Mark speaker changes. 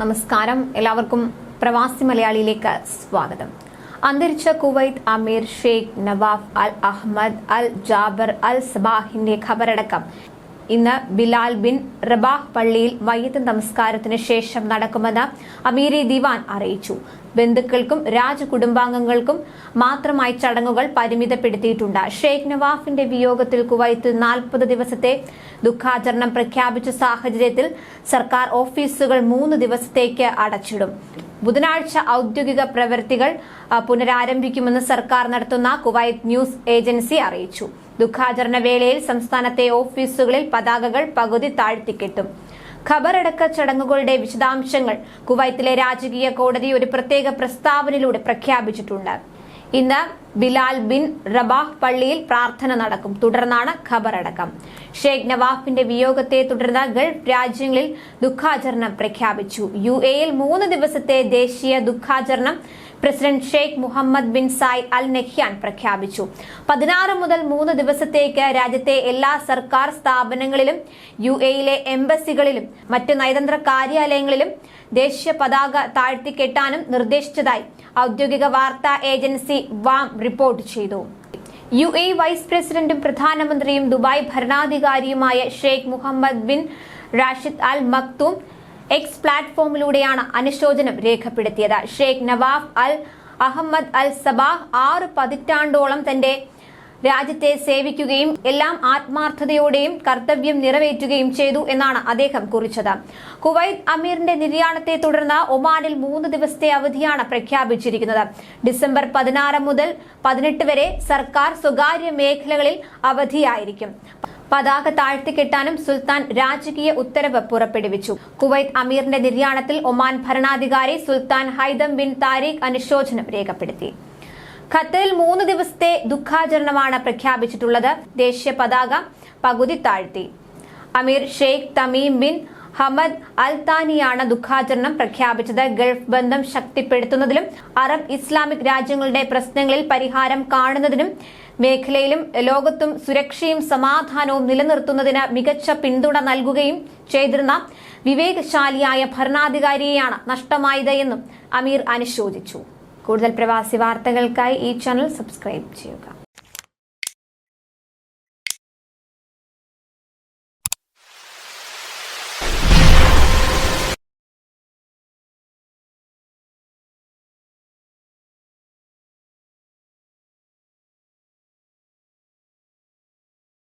Speaker 1: നമസ്കാരം. എല്ലാവർക്കും പ്രവാസി മലയാളിയിലേക്ക് സ്വാഗതം. അന്തരിച്ച കുവൈത്ത് അമീർ Sheikh Nawaf al Ahmad al Jaber al സബാഹിന്റെ ഖബറടക്കം ഇന്ന് ബിലാൽ ബിൻ റബാഹ് പള്ളിയിൽ വൈകിട്ട് നമസ്കാരത്തിന് ശേഷം നടക്കുമെന്ന് അമീരി ദിവാൻ അറിയിച്ചു. ബന്ധുക്കൾക്കും രാജകുടുംബാംഗങ്ങൾക്കും മാത്രമായി ചടങ്ങുകൾ പരിമിതപ്പെടുത്തിയിട്ടുണ്ട്. ഷെയ്ഖ് നവാഫിന്റെ വിയോഗത്തിൽ കുവൈത്ത് നാൽപ്പത് ദിവസത്തെ ദുഃഖാചരണം പ്രഖ്യാപിച്ച സാഹചര്യത്തിൽ സർക്കാർ ഓഫീസുകൾ മൂന്ന് ദിവസത്തേക്ക് അടച്ചിടും. ബുധനാഴ്ച ഔദ്യോഗിക പ്രവൃത്തികൾ പുനരാരംഭിക്കുമെന്ന് സർക്കാർ നടത്തുന്ന കുവൈത്ത് ന്യൂസ് ഏജൻസി അറിയിച്ചു. ദുഃഖാചരണ വേളയിൽ സംസ്ഥാനത്തെ ഓഫീസുകളിൽ പതാകകൾ പകുതി താഴ്ത്തിക്കെട്ടും. ഖബറടക്ക ചടങ്ങുകളുടെ വിശദാംശങ്ങൾ കുവൈത്തിലെ രാജകീയ കോടതി ഒരു പ്രത്യേക പ്രസ്താവനയിലൂടെ പ്രഖ്യാപിച്ചിട്ടുണ്ട്. ഇന്ന് ബിലാൽ ബിൻ റബാഹ് പള്ളിയിൽ പ്രാർത്ഥന നടക്കും. തുടർന്നാണ് ഖബറടക്കം. ഷെയ്ഖ് നവാഫിന്റെ വിയോഗത്തെ തുടർന്ന് ഗൾഫ് രാജ്യങ്ങളിൽ ദുഃഖാചരണം പ്രഖ്യാപിച്ചു. യു എയിൽ മൂന്ന് ദിവസത്തെ ദേശീയ ദുഃഖാചരണം president Sheikh Mohammed bin Zayed al Nahyan പ്രഖ്യാപിച്ചു. പതിനാറ് മുതൽ മൂന്ന് ദിവസത്തേക്ക് രാജ്യത്തെ എല്ലാ സർക്കാർ സ്ഥാപനങ്ങളിലും യു എയിലെ എംബസികളിലും മറ്റ് നയതന്ത്ര കാര്യാലയങ്ങളിലും ദേശീയ പതാക താഴ്ത്തിക്കെട്ടാനും നിർദ്ദേശിച്ചതായി ഔദ്യോഗിക വാർത്താ ഏജൻസി വാം റിപ്പോർട്ട് ചെയ്തു. യു എ വൈസ് പ്രസിഡന്റും പ്രധാനമന്ത്രിയും Dubai ഭരണാധികാരിയുമായ Sheikh Mohammed bin Rashid al Maktoum X പ്ലാറ്റ്ഫോമിലൂടെയാണ് അനുശോചനം രേഖപ്പെടുത്തിയത്. Sheikh Nawaf al Ahmad al Sabah ആറ് പതിറ്റാണ്ടോളം തന്റെ രാജ്യത്തെ സേവിക്കുകയും എല്ലാം ആത്മാർത്ഥതയോടെയും കർത്തവ്യം നിറവേറ്റുകയും ചെയ്തു എന്നാണ് അദ്ദേഹം കുറിച്ചത്. കുവൈത്ത് അമീറിന്റെ നിര്യാണത്തെ തുടർന്ന് ഒമാനിൽ മൂന്ന് ദിവസത്തെ അവധിയാണ് പ്രഖ്യാപിച്ചിരിക്കുന്നത്. ഡിസംബർ പതിനാറ് മുതൽ പതിനെട്ട് വരെ സർക്കാർ സ്വകാര്യ മേഖലകളിൽ അവധിയായിരിക്കും. പതാക താഴ്ത്തിക്കെട്ടാനും സുൽത്താൻ രാജകീയ ഉത്തരവ് പുറപ്പെടുവിച്ചു. കുവൈത്ത് അമീറിന്റെ നിര്യാണത്തിൽ ഒമാൻ ഭരണാധികാരി സുൽത്താൻ ഹൈദം ബിൻ താരിഖ് അനുശോചനം രേഖപ്പെടുത്തി. ഖത്തറിൽ മൂന്ന് ദിവസത്തെ ദുഃഖാചരണമാണ് പ്രഖ്യാപിച്ചിട്ടുള്ളത്. ദേശീയ പതാക പകുതി താഴ്ത്തി. അമീർ Sheikh Tamim bin Hamad al താനിയാണ് ദുഃഖാചരണം പ്രഖ്യാപിച്ചത്. ഗൾഫ് ബന്ധം ശക്തിപ്പെടുത്തുന്നതിലും അറബ് ഇസ്ലാമിക് രാജ്യങ്ങളുടെ പ്രശ്നങ്ങളിൽ പരിഹാരം കാണുന്നതിനും മേഖലയിലും ലോകത്തും സുരക്ഷയും സമാധാനവും നിലനിർത്തുന്നതിന് മികച്ച പിന്തുണ നൽകുകയും ചെയ്തിരുന്ന വിവേകശാലിയായ ഭരണാധികാരിയെയാണ് നഷ്ടമായത് എന്നും അമീർ അനുശോചിച്ചു കൂടുതൽ പ്രവാസി വാർത്തകൾക്കായി ഈ ചാനൽ സബ്സ്ക്രൈബ് ചെയ്യുക.